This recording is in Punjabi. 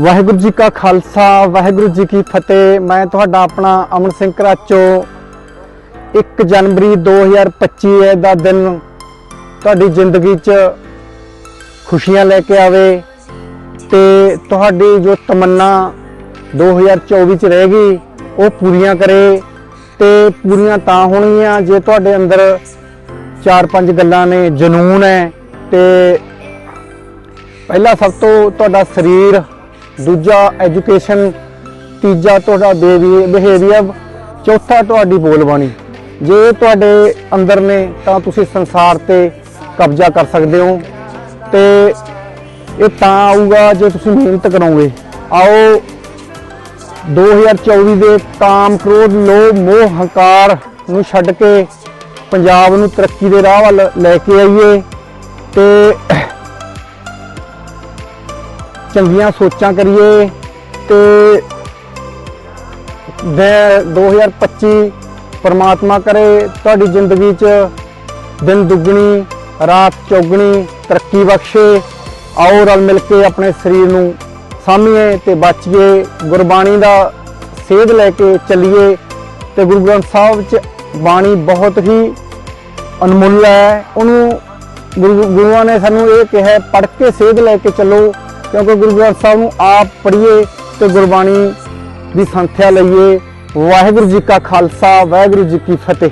ਵਾਹਿਗੁਰੂ ਜੀ ਕਾ ਖਾਲਸਾ, ਵਾਹਿਗੁਰੂ ਜੀ ਕੀ ਫਤਿਹ। ਮੈਂ ਤੁਹਾਡਾ ਆਪਣਾ ਅਮਨ ਸਿੰਘ ਕਰਾਚੋ। 1 ਜਨਵਰੀ 2025 ਹੈ ਦਾ ਦਿਨ। ਤੁਹਾਡੀ ਜ਼ਿੰਦਗੀ 'ਚ ਖੁਸ਼ੀਆਂ ਲੈ ਕੇ ਆਵੇ ਤੇ ਤੁਹਾਡੀ ਜੋ ਤਮੰਨਾ 2024 'ਚ ਰਹਿ ਗਈ, ਉਹ ਪੂਰੀਆਂ ਕਰੇ ਤੇ ਪੂਰੀਆਂ ਤਾਂ ਹੋਣਗੀਆਂ ਜੇ ਤੁਹਾਡੇ ਅੰਦਰ ਚਾਰ ਪੰਜ ਗੱਲਾਂ ਨੇ, ਜਨੂਨ ਹੈ ਤੇ ਪਹਿਲਾ ਸਭ ਤੋਂ ਤੁਹਾਡਾ ਸਰੀਰ ਦੂਜਾ ਐਜੂਕੇਸ਼ਨ, ਤੀਜਾ ਤੁਹਾਡਾ ਬਿਹੇਵੀਅਰ, ਚੌਥਾ ਤੁਹਾਡੀ ਬੋਲਬਾਣੀ। ਜੇ ਤੁਹਾਡੇ ਅੰਦਰ ਨੇ, ਤਾਂ ਤੁਸੀਂ ਸੰਸਾਰ ਤੇ ਕਬਜ਼ਾ ਕਰ ਸਕਦੇ ਹੋ। ਤੇ ਇਹ ਤਾਂ ਆਊਗਾ ਜੇ ਤੁਸੀਂ ਮਿਹਨਤ ਕਰੋਗੇ। ਆਓ 2024 ਦੇ ਕਾਮ ਕ੍ਰੋਧ, ਲੋਭ, ਮੋਹ, ਹੰਕਾਰ ਨੂੰ ਛੱਡ ਕੇ ਪੰਜਾਬ ਨੂੰ ਤਰੱਕੀ ਦੇ ਰਾਹ ਵੱਲ ਲੈ ਕੇ ਆਈਏ। ਤੇ ਚੰਗੀਆਂ ਸੋਚਾਂ ਕਰੀਏ ਤੇ ਦੇ 2025 ਪਰਮਾਤਮਾ ਕਰੇ, ਤੁਹਾਡੀ ਜ਼ਿੰਦਗੀ 'ਚ ਦਿਨ ਦੁੱਗਣੀ, ਰਾਤ ਚੌਗਣੀ, ਤਰੱਕੀ ਬਖਸ਼ੇ, ਆਓ ਰਲ ਮਿਲ ਕੇ ਆਪਣੇ ਸਰੀਰ ਨੂੰ ਸਾਂਭੀਏ ਤੇ ਬਚੀਏ, ਗੁਰਬਾਣੀ ਦਾ ਸੇਧ ਲੈ ਕੇ ਚੱਲੀਏ ਤੇ ਗੁਰੂ ਗ੍ਰੰਥ ਸਾਹਿਬ 'ਚ ਬਾਣੀ ਬਹੁਤ ਹੀ ਅਨਮੁੱਲ ਹੈ। ਉਹਨੂੰ ਗੁਰੂ, ਗੁਰੂਆਂ ਨੇ ਸਾਨੂੰ ਇਹ ਕਿਹਾ ਪੜ੍ਹ ਕੇ ਸੇਧ ਲੈ ਕੇ ਚੱਲੋ। ਕਿਉਂਕਿ ਗੁਰੂ ਗ੍ਰੰਥ ਸਾਹਿਬ ਨੂੰ ਆਪ ਪੜ੍ਹੀਏ ਤੇ ਗੁਰਬਾਣੀ ਦੀ ਸੰਥਿਆ ਲਈਏ। ਵਾਹਿਗੁਰੂ ਜੀ ਕਾ ਖਾਲਸਾ, ਵਾਹਿਗੁਰੂ ਜੀ ਕੀ ਫਤਿਹ।